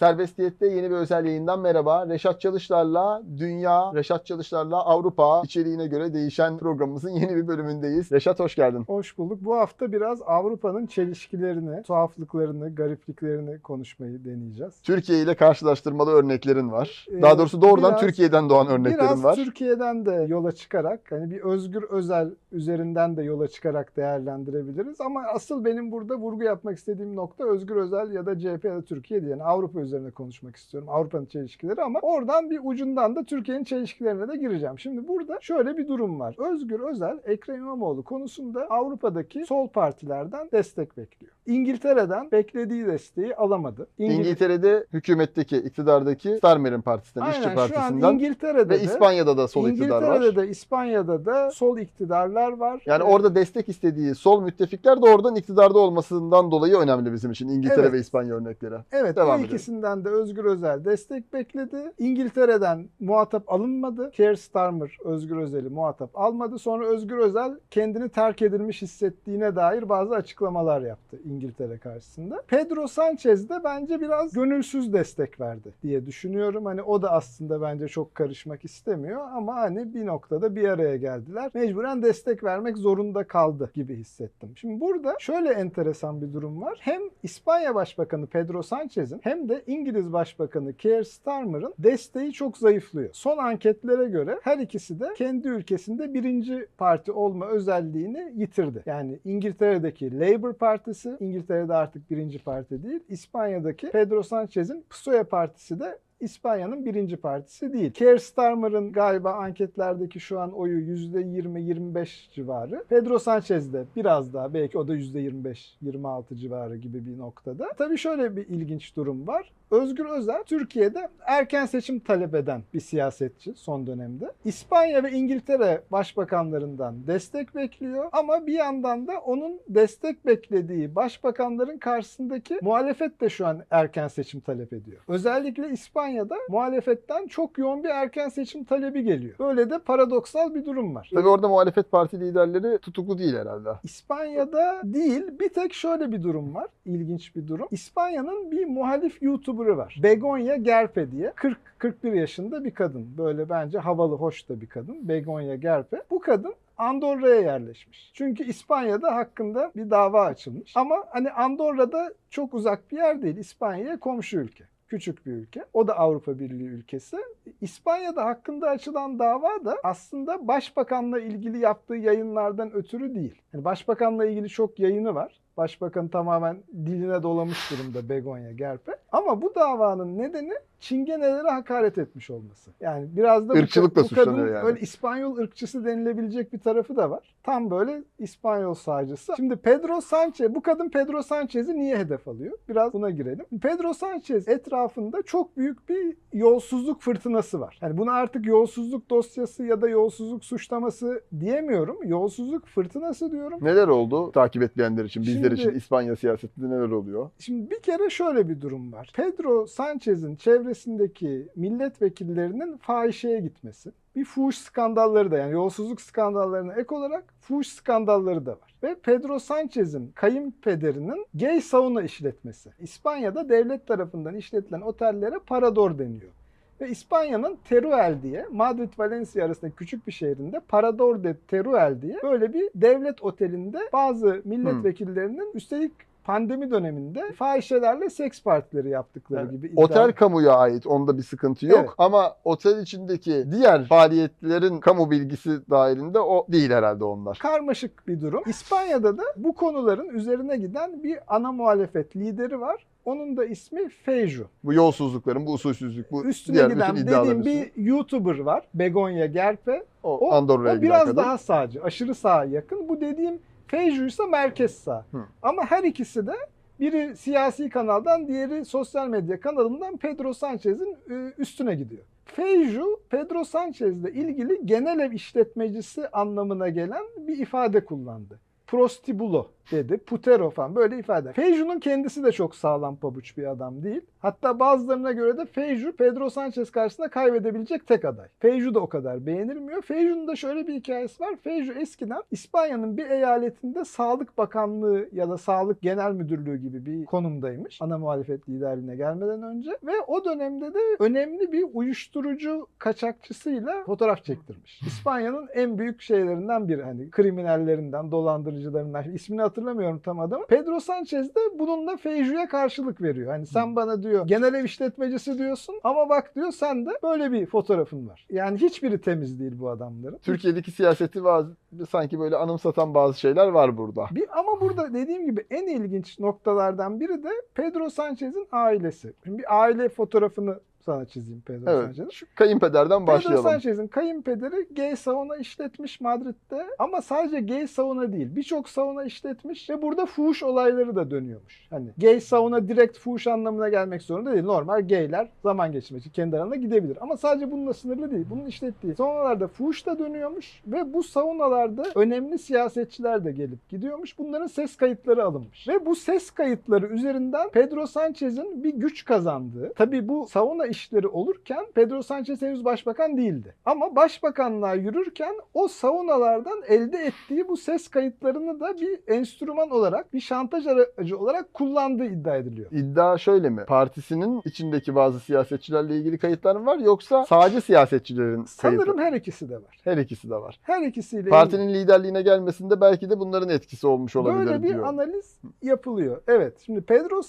Serbestiyet'te yeni bir özel yayından merhaba. Reşat Çalışlar'la Dünya, Reşat Çalışlar'la Avrupa içeriğine göre değişen programımızın yeni bir bölümündeyiz. Reşat hoş geldin. Hoş bulduk. Bu hafta biraz Avrupa'nın çelişkilerini, tuhaflıklarını, garipliklerini konuşmayı deneyeceğiz. Türkiye ile karşılaştırmalı örneklerin var. Ee, Daha doğrusu doğrudan biraz- Türkiye'den doğan örneklerin Biraz var. Türkiye'den de yola çıkarak hani bir özgür özel üzerinden de yola çıkarak değerlendirebiliriz. Ama asıl benim burada vurgu yapmak istediğim nokta özgür özel ya da CHP ya da Türkiye diye. Yani Avrupa üzerine konuşmak istiyorum. Avrupa'nın çelişkileri ama oradan bir ucundan da Türkiye'nin çelişkilerine de gireceğim. Şimdi burada şöyle bir durum var. Özgür Özel Ekrem İmamoğlu konusunda Avrupa'daki sol partilerden destek bekliyor. İngiltere'den beklediği desteği alamadı. İngil- İngiltere'de hükümetteki, iktidardaki Starmer'in partisinden, işçi Aynen şu an partisinden İngiltere'de ve de İspanya'da da sol iktidar var. İngiltere'de de İspanya'da da sol iktidarlar var. Yani Ee, orada destek istediği sol müttefikler de oradan iktidarda olmasından dolayı önemli bizim için İngiltere Evet. ve İspanya örnekleri. Evet Devam bu edelim. İkisinden de Özgür Özel destek bekledi. İngiltere'den muhatap alınmadı. Keir Starmer Özgür Özel'i muhatap almadı. Sonra Özgür Özel kendini terk edilmiş hissettiğine dair bazı açıklamalar yaptı İngiltere karşısında. Pedro Sanchez de bence biraz gönülsüz destek verdi diye düşünüyorum. Hani o da aslında bence çok karışmak istemiyor ama hani bir noktada bir araya geldiler. Mecburen destek vermek zorunda kaldı gibi hissettim. Şimdi burada şöyle enteresan bir durum var. Hem İspanya Başbakanı Pedro Sanchez'in hem de İngiliz Başbakanı Keir Starmer'ın desteği çok zayıflıyor. Son anketlere göre her ikisi de kendi ülkesinde birinci parti olma özelliğini yitirdi. Yani İngiltere'deki Labour Partisi, İngiltere'de artık birinci parti değil, İspanya'daki Pedro Sanchez'in PSOE Partisi de İspanya'nın birinci partisi değil. Keir Starmer'ın galiba anketlerdeki şu an oyu %20-25 civarı. Pedro Sanchez de biraz daha belki o da %25-26 civarı gibi bir noktada. Tabii şöyle bir ilginç durum var. Özgür Özel Türkiye'de erken seçim talep eden bir siyasetçi son dönemde. İspanya ve İngiltere başbakanlarından destek bekliyor ama bir yandan da onun destek beklediği başbakanların karşısındaki muhalefet de şu an erken seçim talep ediyor. Özellikle İspanya'da muhalefetten çok yoğun bir erken seçim talebi geliyor. Böyle de paradoksal bir durum var. Tabii orada muhalefet parti liderleri tutuklu değil herhalde. İspanya'da değil bir tek şöyle bir durum var. İlginç bir durum. İspanya'nın bir muhalif YouTuber'ı var. Begonya Gerpe diye. 40-41 yaşında bir kadın. Böyle bence havalı, hoş da bir kadın. Begonya Gerpe. Bu kadın Andorra'ya yerleşmiş. Çünkü İspanya'da hakkında bir dava açılmış. Ama hani Andorra'da çok uzak bir yer değil. İspanya'ya komşu ülke. Küçük bir ülke. O da Avrupa Birliği ülkesi. İspanya'da hakkında açılan dava da aslında başbakanla ilgili yaptığı yayınlardan ötürü değil. Yani başbakanla ilgili çok yayını var. Başbakan tamamen diline dolamış durumda Begonya Gerpe. Ama bu davanın nedeni çingenelere hakaret etmiş olması. Yani biraz da bu- Irkçılıkla bu suçlanıyor kadın yani. Öyle İspanyol ırkçısı denilebilecek bir tarafı da var. Tam böyle İspanyol sağcısı. Şimdi Pedro Sanchez, bu kadın Pedro Sanchez'i niye hedef alıyor? Biraz buna girelim. Pedro Sanchez etrafında çok büyük bir yolsuzluk fırtınası var. Yani buna artık yolsuzluk dosyası ya da yolsuzluk suçlaması diyemiyorum. Yolsuzluk fırtınası diyorum. Neler oldu takip etmeyenler için, bizler Şimdi- için İspanya siyasetinde neler oluyor? Şimdi bir kere şöyle bir durum var. Pedro Sanchez'in çevresindeki milletvekillerinin fahişeye gitmesi. Bir fuhuş skandalları da yani yolsuzluk skandallarına ek olarak fuhuş skandalları da var. Ve Pedro Sanchez'in kayınpederinin gay sauna işletmesi. İspanya'da devlet tarafından işletilen otellere parador deniyor. Ve İspanya'nın Teruel diye Madrid Valencia arasındaki küçük bir şehrinde Parador de Teruel diye böyle bir devlet otelinde bazı milletvekillerinin üstelik pandemi döneminde fahişelerle seks partileri yaptıkları Yani gibi iddia. Otel kamuya ait onda bir sıkıntı yok Evet. ama otel içindeki diğer faaliyetlerin kamu bilgisi dahilinde o değil herhalde onlar. karmaşık bir durum. İspanya'da da bu konuların üzerine giden bir ana muhalefet lideri var. Onun da ismi Feijo. Bu yolsuzlukların, bu usulsüzlük, bu Üstüne diğer giden bütün dediğim bir YouTuber var. Begonya Gerpe. O, O, o biraz kadın. daha sağcı. Aşırı sağa yakın. Bu dediğim Feijo ise merkez sağ. Hı. Ama her ikisi de biri siyasi kanaldan, diğeri sosyal medya kanalından Pedro Sanchez'in üstüne gidiyor. Feijo, Pedro Sanchez'le ilgili genel ev işletmecisi anlamına gelen bir ifade kullandı. Prostibulo dedi. Putero falan böyle ifade. Feyju'nun kendisi de çok sağlam pabuç bir adam değil. Hatta bazılarına göre de Feyju Pedro Sanchez karşısında kaybedebilecek tek aday. Feyju da o kadar beğenilmiyor. Feyju'nun da şöyle bir hikayesi var. Feyju eskiden İspanya'nın bir eyaletinde Sağlık Bakanlığı ya da Sağlık Genel Müdürlüğü gibi bir konumdaymış. Ana muhalefet liderliğine gelmeden önce. Ve o dönemde de önemli bir uyuşturucu kaçakçısıyla fotoğraf çektirmiş. İspanya'nın en büyük şeylerinden biri. Hani kriminallerinden, dolandırıcılarından. İsmini hatırlamıyorum tam adamı. Pedro Sanchez de bununla Feyju'ya karşılık veriyor. Hani sen bana diyor genel ev işletmecisi diyorsun ama bak diyor sen de böyle bir fotoğrafın var. Yani hiçbiri temiz değil bu adamların. Türkiye'deki siyaseti bazı, sanki böyle anımsatan bazı şeyler var burada. Bir, ama burada dediğim gibi en ilginç noktalardan biri de Pedro Sanchez'in ailesi. Şimdi bir aile fotoğrafını sana çizeyim Pedro Evet. Sanchez'in. Şu kayınpederden Pedro başlayalım. Sanchez'in kayınpederi gay sauna işletmiş Madrid'de ama sadece gay sauna değil birçok sauna işletmiş ve burada fuhuş olayları da dönüyormuş. Hani gay sauna direkt fuhuş anlamına gelmek zorunda değil. Normal gayler zaman geçirmek için kendi aralarına gidebilir. Ama sadece bununla sınırlı değil. Bunun işlettiği saunalarda fuhuş da dönüyormuş ve bu saunalarda önemli siyasetçiler de gelip gidiyormuş. Bunların ses kayıtları alınmış. Ve bu ses kayıtları üzerinden Pedro Sanchez'in bir güç kazandığı. Tabii bu sauna işleri olurken Pedro Sanchez henüz başbakan değildi. Ama başbakanlığa yürürken o saunalardan elde ettiği bu ses kayıtlarını da bir enstrüman olarak, bir şantaj aracı olarak kullandığı iddia ediliyor. İddia şöyle mi? Partisinin içindeki bazı siyasetçilerle ilgili kayıtlar mı var yoksa sadece siyasetçilerin Sanırım kayıtları? her ikisi de var. Her ikisi de var. Her ikisiyle Partinin liderliğine gelmesinde belki de bunların etkisi olmuş olabilir Böyle bir diyor. analiz yapılıyor. Evet. Şimdi Pedro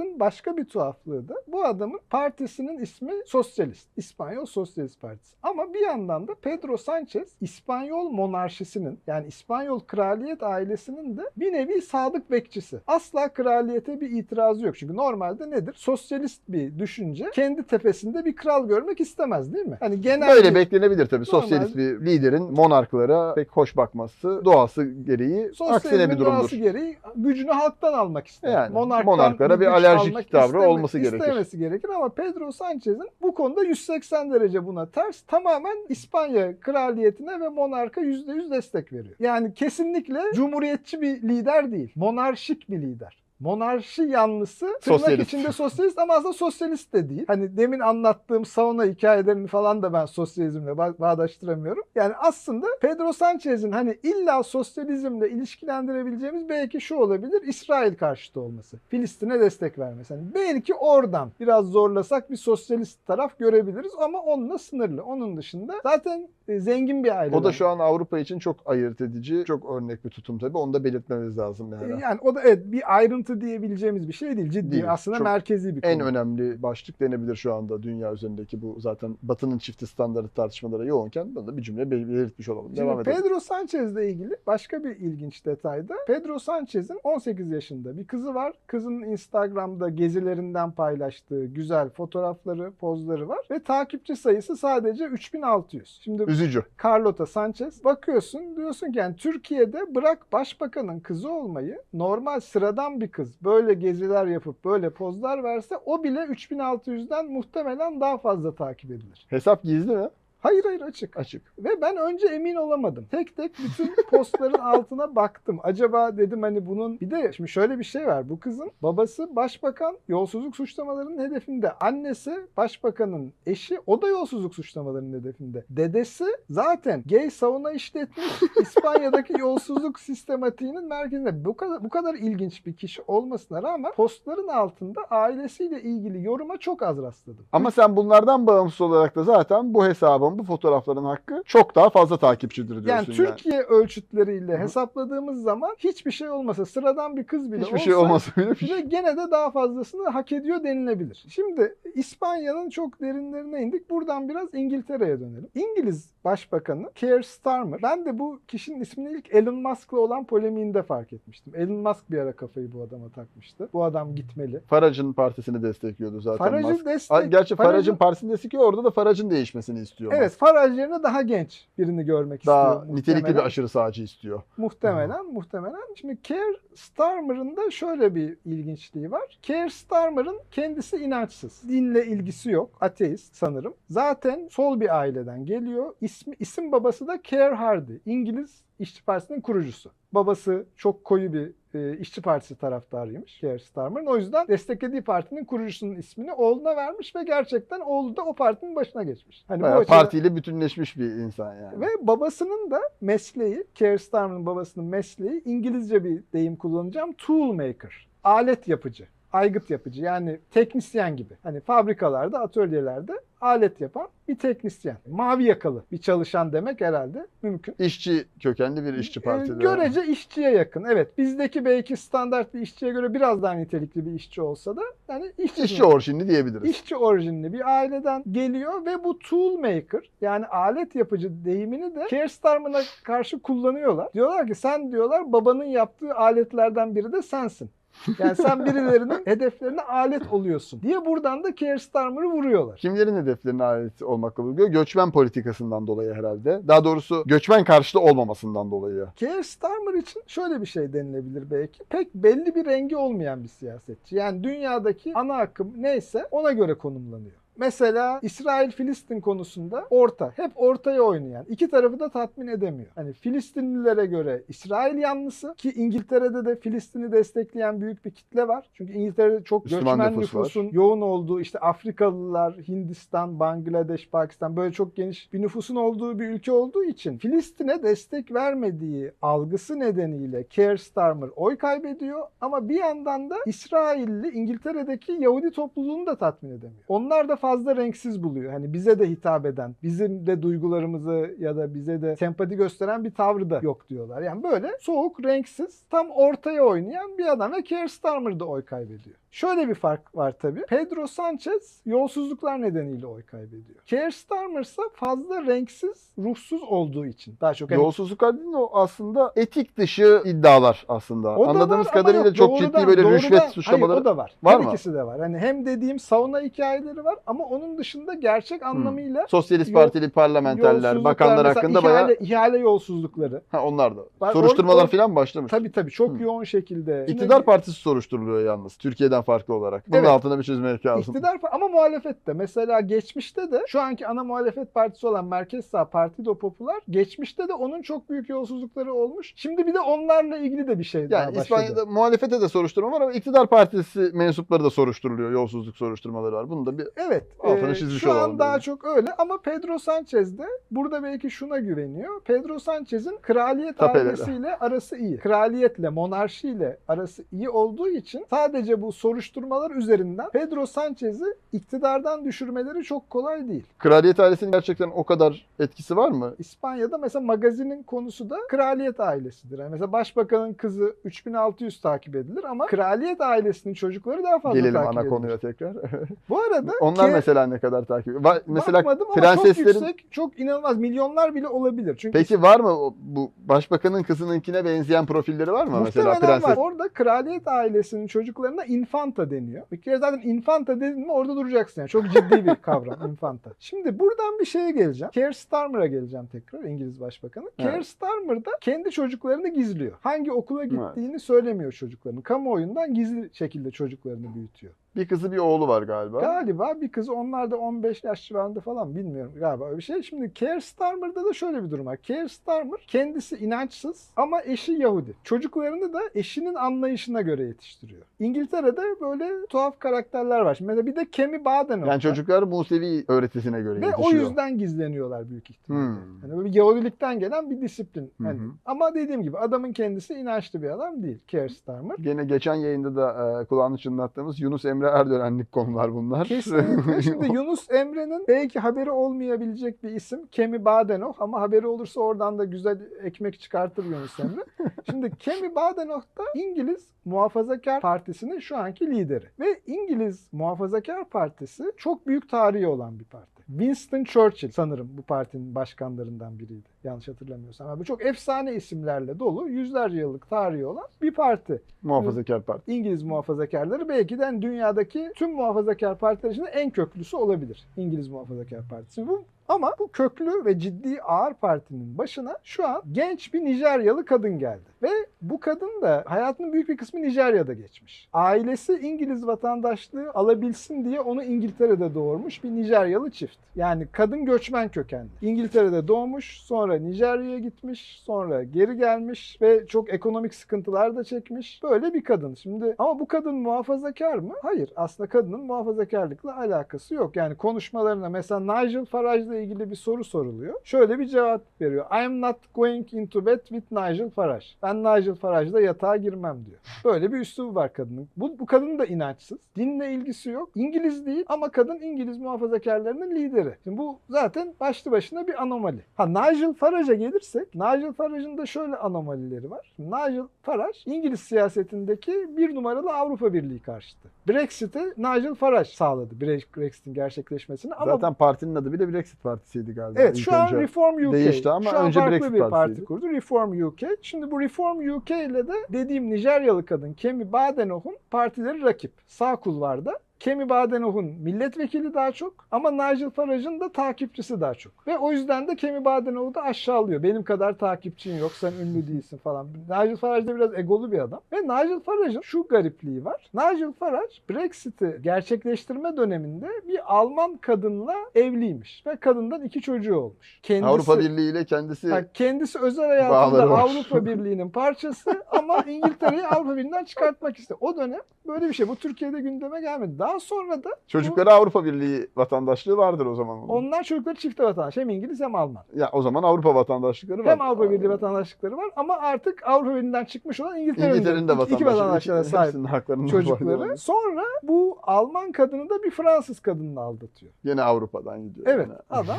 Sanchez'in başka bir tuhaflığı da bu adamın partisinin ismi Sosyalist. İspanyol Sosyalist Partisi. Ama bir yandan da Pedro Sanchez İspanyol monarşisinin yani İspanyol kraliyet ailesinin de bir nevi sadık bekçisi. Asla kraliyete bir itirazı yok. Çünkü normalde nedir? Sosyalist bir düşünce kendi tepesinde bir kral görmek istemez değil mi? Hani genel Böyle bir- beklenebilir tabii. Normal. Sosyalist bir liderin monarklara pek hoş bakması doğası gereği aksine bir Sosyalizmin durumdur. doğası gereği gücünü halktan almak ister. Yani Monarktan monarklara bir güç almak tavrı olması gerekir. istemesi gerekir ama Pedro Sanchez'in bu konuda 180 derece buna ters. Tamamen İspanya kraliyetine ve monarka %100 destek veriyor. Yani kesinlikle cumhuriyetçi bir lider değil. Monarşik bir lider. Monarşi yanlısı tırnak Sosyalist. içinde sosyalist ama aslında sosyalist de değil. Hani demin anlattığım sauna hikayelerini falan da ben sosyalizmle ba- bağdaştıramıyorum. Yani aslında Pedro Sanchez'in hani illa sosyalizmle ilişkilendirebileceğimiz belki şu olabilir. İsrail karşıtı olması. Filistin'e destek vermesi. Hani belki oradan biraz zorlasak bir sosyalist taraf görebiliriz ama onunla sınırlı. Onun dışında zaten zengin bir aile. O da şu an Avrupa için çok ayırt edici, çok örnek bir tutum tabii. Onu da belirtmemiz lazım yani. yani o da evet bir ayrıntı diyebileceğimiz bir şey değil. Ciddi Değil. aslında Çok merkezi bir konu. En önemli başlık denebilir şu anda dünya üzerindeki bu zaten Batı'nın çifti standartı tartışmalara yoğunken bunu da bir cümle bel- belirtmiş olalım. Devam Şimdi edelim. Pedro Sanchez'le ilgili başka bir ilginç detay da Pedro Sanchez'in 18 yaşında bir kızı var. Kızın Instagram'da gezilerinden paylaştığı güzel fotoğrafları, pozları var ve takipçi sayısı sadece 3600. Şimdi Üzücü. Carlota Sanchez bakıyorsun diyorsun ki yani Türkiye'de bırak başbakanın kızı olmayı normal sıradan bir kız böyle geziler yapıp böyle pozlar verse o bile 3600'den muhtemelen daha fazla takip edilir. Hesap gizli mi? Hayır hayır açık. Açık. Ve ben önce emin olamadım. Tek tek bütün postların altına baktım. Acaba dedim hani bunun bir de şimdi şöyle bir şey var. Bu kızın babası başbakan yolsuzluk suçlamalarının hedefinde. Annesi başbakanın eşi o da yolsuzluk suçlamalarının hedefinde. Dedesi zaten gay sauna işletmiş İspanya'daki yolsuzluk sistematiğinin merkezinde. Bu kadar bu kadar ilginç bir kişi olmasına rağmen postların altında ailesiyle ilgili yoruma çok az rastladım. Ama sen bunlardan bağımsız olarak da zaten bu hesabın, bu fotoğrafların hakkı çok daha fazla takipçidir diyorsun Yani yani. Türkiye ölçütleriyle Hı hesapladığımız zaman hiçbir şey olmasa sıradan bir kız bile Hiçbir olsa şey olmasa bile ve gene de daha fazlasını hak ediyor denilebilir. Şimdi İspanya'nın çok derinlerine indik. Buradan biraz İngiltere'ye dönelim. İngiliz Başbakanı Keir Starmer. Ben de bu kişinin ismini ilk Elon Musk'la olan polemiğinde fark etmiştim. Elon Musk bir ara kafayı bu adama takmıştı. Bu adam gitmeli. Farage'ın partisini destekliyordu zaten Faraj'ı Musk. destek... Gerçi Farage'ın partisini destekliyor orada da Farage'ın değişmesini istiyor. Evet Faraj yerine daha genç birini görmek Daha istiyor. nitelikli bir aşırı sağcı istiyor. Muhtemelen, muhtemelen. Şimdi Keir Starmer'ın da şöyle bir ilginçliği var. Keir Starmer'ın kendisi inançsız. Dinle ilgisi yok. Ateist sanırım. Zaten sol bir aileden geliyor. İsmi, isim babası da Keir Hardy. İngiliz İşçi Partisi'nin kurucusu. Babası çok koyu bir e, işçi partisi taraftarıymış Keir Starmer'ın. O yüzden desteklediği partinin kurucusunun ismini oğluna vermiş ve gerçekten oğlu da o partinin başına geçmiş. Hani bu Bayağı açıdan- partiyle bütünleşmiş bir insan yani. ve babasının da mesleği, Keir Starmer'ın babasının mesleği İngilizce bir deyim kullanacağım. Tool maker. Alet yapıcı. Aygıt yapıcı yani teknisyen gibi. Hani fabrikalarda, atölyelerde alet yapan bir teknisyen. Mavi yakalı bir çalışan demek herhalde mümkün. İşçi kökenli bir işçi Ee, partisi. Görece işçiye yakın. Evet bizdeki belki standart bir işçiye göre biraz daha nitelikli bir işçi olsa da yani işçi, İşçi orijinli diyebiliriz. İşçi orijinli bir aileden geliyor ve bu tool maker yani alet yapıcı deyimini de Keir Starmer'a karşı kullanıyorlar. Diyorlar ki sen diyorlar babanın yaptığı aletlerden biri de sensin. Yani sen birilerinin hedeflerine alet oluyorsun diye buradan da Keir Starmer'ı vuruyorlar. Kimlerin hedeflerine ait olmakla buluyor? Göçmen politikasından dolayı herhalde. Daha doğrusu göçmen karşıtı olmamasından dolayı. Keir Starmer için şöyle bir şey denilebilir belki. Pek belli bir rengi olmayan bir siyasetçi. Yani dünyadaki ana akım neyse ona göre konumlanıyor. Mesela İsrail-Filistin konusunda orta, hep ortaya oynayan, iki tarafı da tatmin edemiyor. Hani Filistinlilere göre İsrail yanlısı ki İngiltere'de de Filistin'i destekleyen büyük bir kitle var. Çünkü İngiltere'de çok Müslüman göçmen nüfus var. nüfusun yoğun olduğu işte Afrikalılar, Hindistan, Bangladeş, Pakistan böyle çok geniş bir nüfusun olduğu bir ülke olduğu için Filistin'e destek vermediği algısı nedeniyle Keir Starmer oy kaybediyor ama bir yandan da İsrailli İngiltere'deki Yahudi topluluğunu da tatmin edemiyor. Onlar da fazla renksiz buluyor. Hani bize de hitap eden, bizim de duygularımızı ya da bize de sempati gösteren bir tavrı da yok diyorlar. Yani böyle soğuk, renksiz, tam ortaya oynayan bir adam ve Keir Starmer da oy kaybediyor. Şöyle bir fark var tabii. Pedro Sanchez yolsuzluklar nedeniyle oy kaybediyor. Keir Starmer ise fazla renksiz, ruhsuz olduğu için daha çok. hani Yolsuzluklar değil o aslında etik dışı iddialar aslında. O Anladığımız var kadarıyla yok, çok doğrudan- ciddi böyle doğrudan- rüşvet Hayır, suçlamaları o da var. var Her mı? ikisi de var. Hani hem dediğim sauna hikayeleri var ama onun dışında gerçek anlamıyla Sosyalist Yol- Partili parlamenterler, bakanlar hakkında ihale, bayağı ihale yolsuzlukları. ha, onlar da. Var, Soruşturmalar or- or- falan başlamış. Tabii tabii çok Hı. yoğun şekilde. İktidar partisi soruşturuluyor yalnız. Türkiye'den farklı olarak. Bunun Evet. altına bir çizmek lazım. İktidar ama muhalefette. Mesela geçmişte de şu anki ana muhalefet partisi olan Merkez Sağ Partido Popular geçmişte de onun çok büyük yolsuzlukları olmuş. Şimdi bir de onlarla ilgili de bir şey daha Yani başladı. İspanya'da muhalefete de soruşturma var ama iktidar partisi mensupları da soruşturuluyor. Yolsuzluk soruşturmaları var. Bunu da bir Evet. Altını e, çizmiş şu an olalım daha dedim. çok öyle ama Pedro Sanchez de burada belki şuna güveniyor. Pedro Sanchez'in kraliyet Tapeleri. ailesiyle arası iyi. Kraliyetle, monarşiyle arası iyi olduğu için sadece bu soruşturmalar üzerinden Pedro Sanchez'i iktidardan düşürmeleri çok kolay değil. kraliyet ailesinin gerçekten o kadar etkisi var mı? İspanya'da mesela magazinin konusu da kraliyet ailesidir. Yani mesela başbakanın kızı 3600 takip edilir ama kraliyet ailesinin çocukları daha fazla Gelelim takip ana edilir. konuya tekrar. Bu arada Onlar Ke- mesela ne kadar takip ediyor? Mesela Bakmadım ama prenseslerin çok yüksek, çok inanılmaz. Milyonlar bile olabilir. Çünkü Peki var mı bu başbakanın kızınınkine benzeyen profilleri var mı mesela Muhtemelen prenses? var. Orada kraliyet ailesinin çocuklarına infanta deniyor. Bir kere zaten infanta dedin mi orada duracaksın. Yani. Çok ciddi bir kavram infanta. Şimdi buradan bir şeye geleceğim. Keir Starmer'a geleceğim tekrar İngiliz Başbakanı. Evet. Keir Starmer da kendi çocuklarını gizliyor. Hangi okula gittiğini söylemiyor çocuklarının. Kamuoyundan gizli şekilde çocuklarını büyütüyor. Bir kızı bir oğlu var galiba. Galiba bir kız onlar da 15 yaş civarında falan bilmiyorum galiba öyle bir şey. Şimdi Keir Starmer'da da şöyle bir durum var. Keir Starmer kendisi inançsız ama eşi Yahudi. Çocuklarını da eşinin anlayışına göre yetiştiriyor. İngiltere'de böyle tuhaf karakterler var. Şimdi mesela bir de Kemi Yani var. çocuklar Musevi öğretisine göre Ve o yetişiyor. yüzden gizleniyorlar büyük ihtimalle. Hmm. Yani böyle Yahudilikten gelen bir disiplin. Hani. hı. Ama dediğim gibi adamın kendisi inançlı bir adam değil Keir Starmer. Gene geçen yayında da e, kulağını çınlattığımız Yunus Emre Erdoğan'lık konular bunlar. Kesinlikle. Şimdi Yunus Emre'nin belki haberi olmayabilecek bir isim Kemi Badenoch ama haberi olursa oradan da güzel ekmek çıkartır Yunus Emre. Şimdi Kemi Badenoch da İngiliz Muhafazakar Partisi'nin şu anki lideri. Ve İngiliz Muhafazakar Partisi çok büyük tarihi olan bir parti. Winston Churchill sanırım bu partinin başkanlarından biriydi. Yanlış hatırlamıyorsam. Ama bu çok efsane isimlerle dolu, yüzlerce yıllık tarihi olan bir parti. Muhafazakar Parti. İngiliz muhafazakarları belki de hani dünyadaki tüm muhafazakar partiler içinde en köklüsü olabilir. İngiliz Muhafazakar Partisi. Bu ama bu köklü ve ciddi ağır partinin başına şu an genç bir Nijeryalı kadın geldi. Ve bu kadın da hayatının büyük bir kısmı Nijerya'da geçmiş. Ailesi İngiliz vatandaşlığı alabilsin diye onu İngiltere'de doğurmuş bir Nijeryalı çift. Yani kadın göçmen kökenli. İngiltere'de doğmuş sonra sonra Nijerya'ya gitmiş, sonra geri gelmiş ve çok ekonomik sıkıntılar da çekmiş. Böyle bir kadın. Şimdi ama bu kadın muhafazakar mı? Hayır. Aslında kadının muhafazakarlıkla alakası yok. Yani konuşmalarına mesela Nigel Farage'la ilgili bir soru soruluyor. Şöyle bir cevap veriyor. I am not going into bed with Nigel Farage. Ben Nigel Farage'la yatağa girmem diyor. Böyle bir üslubu var kadının. Bu, bu kadın da inançsız. Dinle ilgisi yok. İngiliz değil ama kadın İngiliz muhafazakarlarının lideri. Şimdi bu zaten başlı başına bir anomali. Ha Nigel Farage'a gelirsek Nigel Farage'ın da şöyle anomalileri var. Nigel Farage İngiliz siyasetindeki bir numaralı Avrupa Birliği karşıtı. Brexit'i Nigel Farage sağladı. Brexit'in gerçekleşmesini ama Zaten partinin adı bile Brexit Partisiydi galiba. Evet şu an. Reform UK. Değişti ama şu an önce Brexit bir parti kurdu. Reform UK. Şimdi bu Reform UK ile de dediğim Nijeryalı kadın Kemi Badenoch'un partileri rakip. Sağ kulvarda. Kemi Badenoch'un milletvekili daha çok ama Nigel Farage'ın da takipçisi daha çok. Ve o yüzden de Kemi Badenoch'u da aşağılıyor. Benim kadar takipçin yok, sen ünlü değilsin falan. Nigel Farage de biraz egolu bir adam. Ve Nigel Farage'ın şu garipliği var. Nigel Farage Brexit'i gerçekleştirme döneminde bir Alman kadınla evliymiş. Ve kadından iki çocuğu olmuş. Kendisi, Avrupa Birliği ile kendisi Ha, kendisi özel hayatında. Avrupa Birliği'nin parçası ama İngiltere'yi Avrupa Birliği'nden çıkartmak istedi. O dönem böyle bir şey. Bu Türkiye'de gündeme gelmedi. Daha sonra da çocukları Avrupa Birliği vatandaşlığı vardır o zaman. onun. onlar çocukları çifte vatandaş. Hem İngiliz hem Alman. Ya o zaman Avrupa vatandaşlıkları var. Hem Avrupa Birliği vatandaşlıkları var ama artık Avrupa Birliği'nden çıkmış olan İngiltere'nin, İngiltere'nin de iki- iki vatandaşlığı. vatandaşlara sahip çocukları. Sonra bu Alman kadını da bir Fransız kadınla aldatıyor. Yine Avrupa'dan gidiyor. Evet Yani. adam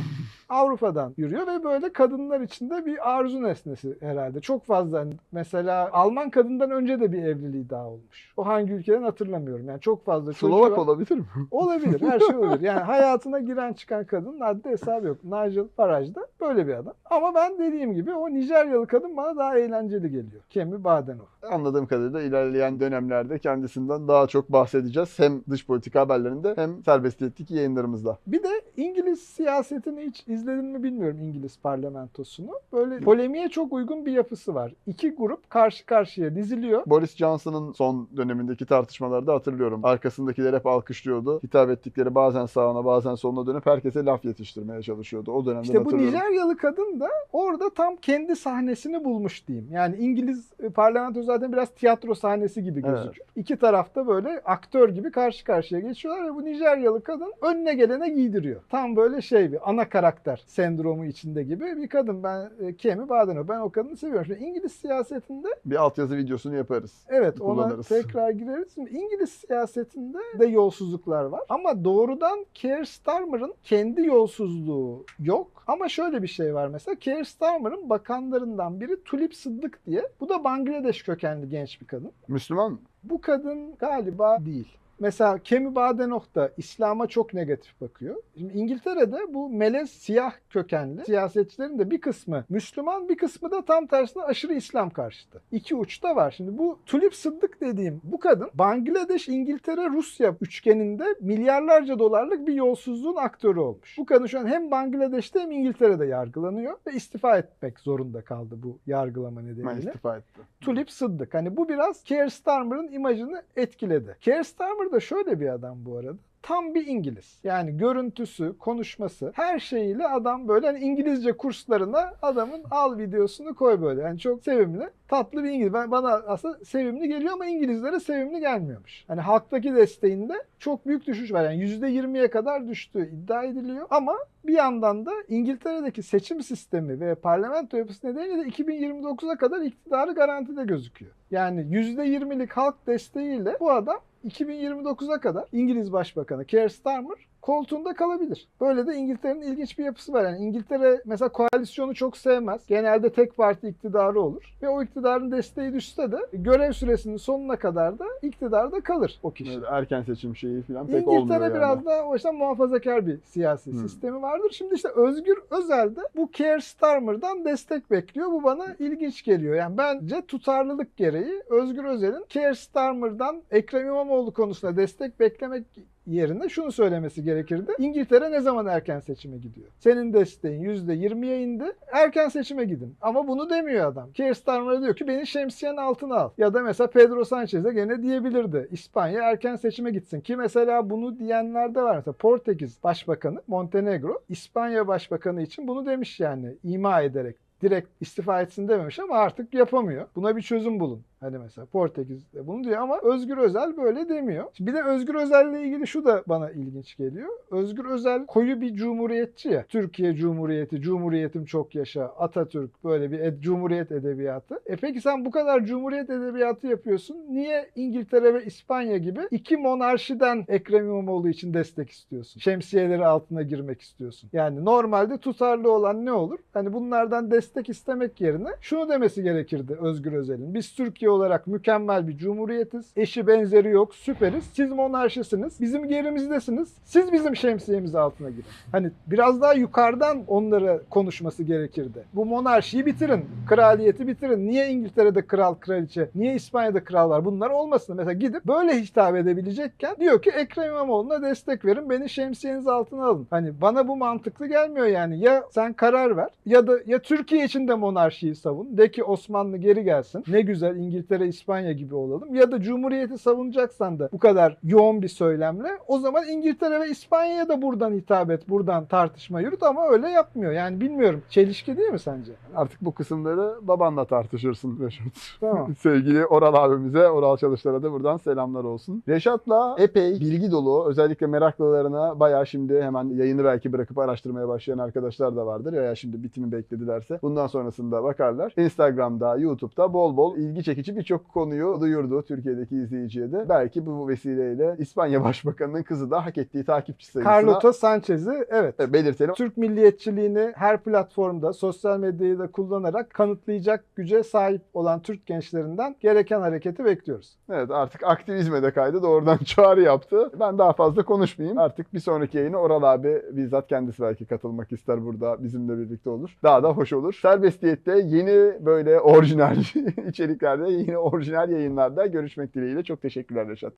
Avrupa'dan yürüyor ve böyle kadınlar içinde bir arzu nesnesi herhalde. Çok fazla hani mesela Alman kadından önce de bir evliliği daha olmuş. O hangi ülkeden hatırlamıyorum. Yani çok fazla Slovak. Olabilir mi? Olabilir. Her şey olabilir. Yani hayatına giren çıkan kadın haddi hesabı yok. Nigel Farage da böyle bir adam. Ama ben dediğim gibi o Nijeryalı kadın bana daha eğlenceli geliyor. Kemi Badenoch. Anladığım kadarıyla ilerleyen dönemlerde kendisinden daha çok bahsedeceğiz. Hem dış politika haberlerinde hem serbestiyetlik yayınlarımızda. Bir de İngiliz siyasetini hiç izledin mi bilmiyorum İngiliz parlamentosunu. Böyle polemiğe çok uygun bir yapısı var. İki grup karşı karşıya diziliyor. Boris Johnson'ın son dönemindeki tartışmalarda hatırlıyorum. Arkasındakiler hep alkışlıyordu. Hitap ettikleri bazen sağına bazen soluna dönüp herkese laf yetiştirmeye çalışıyordu. O dönemden İşte bu. Nijeryalı kadın da orada tam kendi sahnesini bulmuş diyeyim. Yani İngiliz e, parlamento zaten biraz tiyatro sahnesi gibi Evet. gözüküyor. İki tarafta böyle aktör gibi karşı karşıya geçiyorlar ve bu Nijeryalı kadın önüne gelene giydiriyor. Tam böyle şey bir ana karakter sendromu içinde gibi bir kadın. Ben e, Kemi Badenoch. Ben o kadını seviyorum. Şimdi İngiliz siyasetinde Bir altyazı videosunu yaparız. Evet ona tekrar gireriz. Şimdi İngiliz siyasetinde de yolsuzluklar var. Ama doğrudan Keir Starmer'ın kendi yolsuzluğu yok. Ama şöyle bir şey var mesela. Keir Starmer'ın bakanlarından biri Tulip Sıddık diye. Bu da Bangladeş kökenli genç bir kadın. Müslüman mı? Bu kadın galiba değil. Mesela Kemi Badenoch da İslam'a çok negatif bakıyor. Şimdi İngiltere'de bu melez siyah kökenli siyasetçilerin de bir kısmı Müslüman bir kısmı da tam tersine aşırı İslam karşıtı. İki uçta var. Şimdi bu Tulip Sıddık dediğim bu kadın Bangladeş, İngiltere, Rusya üçgeninde milyarlarca dolarlık bir yolsuzluğun aktörü olmuş. Bu kadın şu an hem Bangladeş'te hem İngiltere'de yargılanıyor ve istifa etmek zorunda kaldı bu yargılama Ben nedeniyle. istifa etti. Tulip Sıddık. Hani bu biraz Keir Starmer'ın imajını etkiledi. Keir Starmer da şöyle bir adam bu arada. Tam bir İngiliz. Yani görüntüsü, konuşması, her şeyiyle adam böyle hani İngilizce kurslarına adamın al videosunu koy böyle. Yani çok sevimli, tatlı bir İngiliz. Ben, bana aslında sevimli geliyor ama İngilizlere sevimli gelmiyormuş. Hani halktaki desteğinde çok büyük düşüş var. Yani %20'ye kadar düştüğü iddia ediliyor. Ama bir yandan da İngiltere'deki seçim sistemi ve parlamento yapısı nedeniyle de 2029'a kadar iktidarı garantide gözüküyor. Yani %20'lik halk desteğiyle bu adam 2029'a kadar İngiliz Başbakanı Keir Starmer koltuğunda kalabilir. Böyle de İngiltere'nin ilginç bir yapısı var. Yani İngiltere mesela koalisyonu çok sevmez. Genelde tek parti iktidarı olur. Ve o iktidarın desteği düşse de görev süresinin sonuna kadar da iktidarda kalır o kişi. Böyle erken seçim şeyi falan pek olmuyor İngiltere yani. biraz daha o yüzden muhafazakar bir siyasi Hmm. sistemi vardır. Şimdi işte Özgür Özel de bu Keir Starmer'dan destek bekliyor. Bu bana ilginç geliyor. Yani bence tutarlılık gereği Özgür Özel'in Keir Starmer'dan Ekrem İmamoğlu konusunda destek beklemek yerine şunu söylemesi gerekirdi. İngiltere ne zaman erken seçime gidiyor? Senin desteğin %20'ye indi. Erken seçime gidin. Ama bunu demiyor adam. Keir Starmer'a diyor ki beni şemsiyenin altına al. Ya da mesela Pedro Sanchez'e gene diyebilirdi. İspanya erken seçime gitsin. Ki mesela bunu diyenler de var. Mesela Portekiz Başbakanı Montenegro İspanya Başbakanı için bunu demiş yani ima ederek direkt istifa etsin dememiş ama artık yapamıyor. Buna bir çözüm bulun. Hani mesela Portekiz de bunu diyor ama Özgür Özel böyle demiyor. Şimdi bir de Özgür Özel'le ilgili şu da bana ilginç geliyor. Özgür Özel koyu bir cumhuriyetçi ya. Türkiye Cumhuriyeti, Cumhuriyetim çok yaşa, Atatürk böyle bir ed- cumhuriyet edebiyatı. E peki sen bu kadar cumhuriyet edebiyatı yapıyorsun. Niye İngiltere ve İspanya gibi iki monarşiden Ekrem İmamoğlu için destek istiyorsun? Şemsiyeleri altına girmek istiyorsun. Yani normalde tutarlı olan ne olur? Hani bunlardan destek istemek yerine şunu demesi gerekirdi Özgür Özel'in. Biz Türkiye olarak mükemmel bir cumhuriyetiz. Eşi benzeri yok. Süperiz. Siz monarşisiniz. Bizim gerimizdesiniz. Siz bizim şemsiyemiz altına girin. Hani biraz daha yukarıdan onlara konuşması gerekirdi. Bu monarşiyi bitirin. Kraliyeti bitirin. Niye İngiltere'de kral kraliçe? Niye İspanya'da kral var? Bunlar olmasın. Mesela gidip böyle hitap edebilecekken diyor ki Ekrem İmamoğlu'na destek verin. Beni şemsiyeniz altına alın. Hani bana bu mantıklı gelmiyor yani. Ya sen karar ver ya da ya Türkiye için de monarşiyi savun. De ki Osmanlı geri gelsin. Ne güzel İngiltere, İspanya gibi olalım. Ya da Cumhuriyeti savunacaksan da bu kadar yoğun bir söylemle o zaman İngiltere ve İspanya'ya da buradan hitap et. Buradan tartışma yürüt ama öyle yapmıyor. Yani bilmiyorum. Çelişki değil mi sence? Artık bu kısımları babanla tartışırsın Reşat. Tamam. Sevgili Oral abimize, Oral Çalışlar'a da buradan selamlar olsun. Reşat'la epey bilgi dolu, özellikle meraklılarına bayağı şimdi hemen yayını belki bırakıp araştırmaya başlayan arkadaşlar da vardır. Ya şimdi bitimi bekledilerse bundan sonrasında bakarlar. Instagram'da, YouTube'da bol bol ilgi çekici birçok konuyu duyurdu Türkiye'deki izleyiciye de. Belki bu vesileyle İspanya Başbakanı'nın kızı da hak ettiği takipçi sayısına Carlota Sanchez'i evet belirtelim. Türk milliyetçiliğini her platformda, sosyal medyayı da kullanarak kanıtlayacak güce sahip olan Türk gençlerinden gereken hareketi bekliyoruz. Evet artık aktivizme de kaydı. Doğrudan çağrı yaptı. Ben daha fazla konuşmayayım. Artık bir sonraki yayına Oral abi bizzat kendisi belki katılmak ister burada bizimle birlikte olur. Daha da hoş olur. Serbestiyette yeni böyle orijinal içeriklerde, yeni orijinal yayınlarda görüşmek dileğiyle. Çok teşekkürler Reşat.